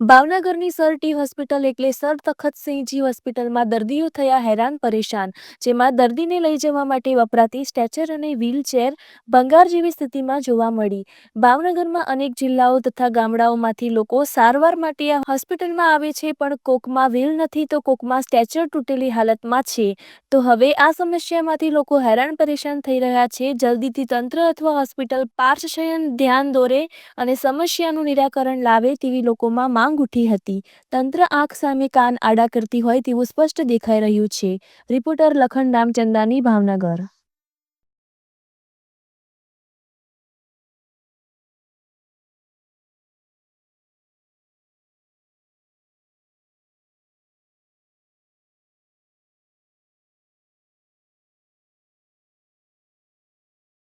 ભાવનગરની sir T hospital એટલે sir Takhtsinhji હોસ્પિટલમાં દર્દીઓ થયા હેરાન પરેશાન, જેમાં દર્દીને લઈ જવા માટે વપરાતી સ્ટેચર અને વ્હીલચેર ભંગાર જેવી સ્થિતિમાં જોવા મળી. ભાવનગરમાં અનેક જિલ્લાઓ તથા ગામડાઓમાંથી લોકો સારવાર માટે આ હોસ્પિટલમાં આવે છે, પણ કોકમાં વ્હીલ નથી તો કોકમાં સ્ટેચર તૂટેલી હાલતમાં છે. તો હવે આ સમસ્યામાંથી લોકો હેરાન પરેશાન થઈ રહ્યા છે. જલ્દીથી તંત્ર અથવા હોસ્પિટલ પાર્શયન ધ્યાન દોરે અને સમસ્યાનું નિરાકરણ લાવે તેવી લોકોમાં માંગ ઉઠી હતી. તંત્ર આંખ સામે કાન આડા કરતી હોય તેવું સ્પષ્ટ દેખાઈ રહ્યું છે. રિપોર્ટર લખન રામચંદાની ભાવનગર.